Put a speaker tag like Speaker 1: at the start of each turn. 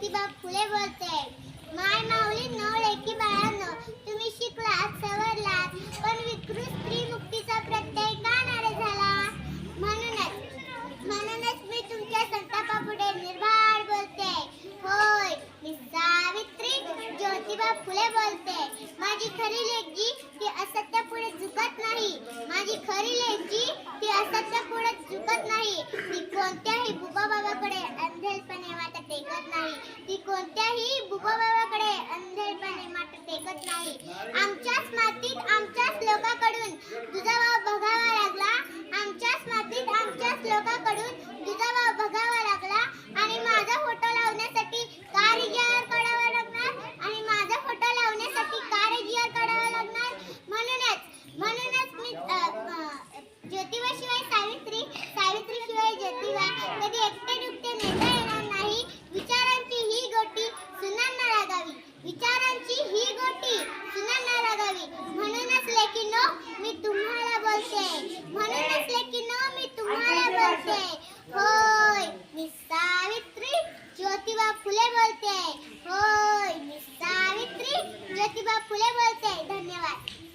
Speaker 1: ज्योतिबा फुले बोलते. माय माऊली नऊ लेखी बाळांनो तुम्ही शिकलात सवरलात पण विकृत स्त्री मुक्तीचा प्रत्यय का नारे झाला? म्हणूनच म्हणूनच मी तुमच्या संतापापुढे निर्भय बोलते. होय मी सावित्री ज्योतिबा फुले बोलते. माझी खरी लेक ती असत्य पुढे झुकत नाही. माझी खरी लेक जी ती असत्य पुढे झुकत नाही ती कोणत्याही बुबा बाबाकडे अंधेरपणे मात्र टेकत नाही. ती कोणत्याही बुबा बाबाकडे अंधेरपणे मात्र टेकत नाही. आमच्याच मातीत आमच्याच लोकांकडून दुजाभाव बघावा लागला. आमच्याच मातीत आमच्याच लोकांकडून फुले बोलते. होय मी सावित्री ज्योतिबा फुले बोलते. धन्यवाद.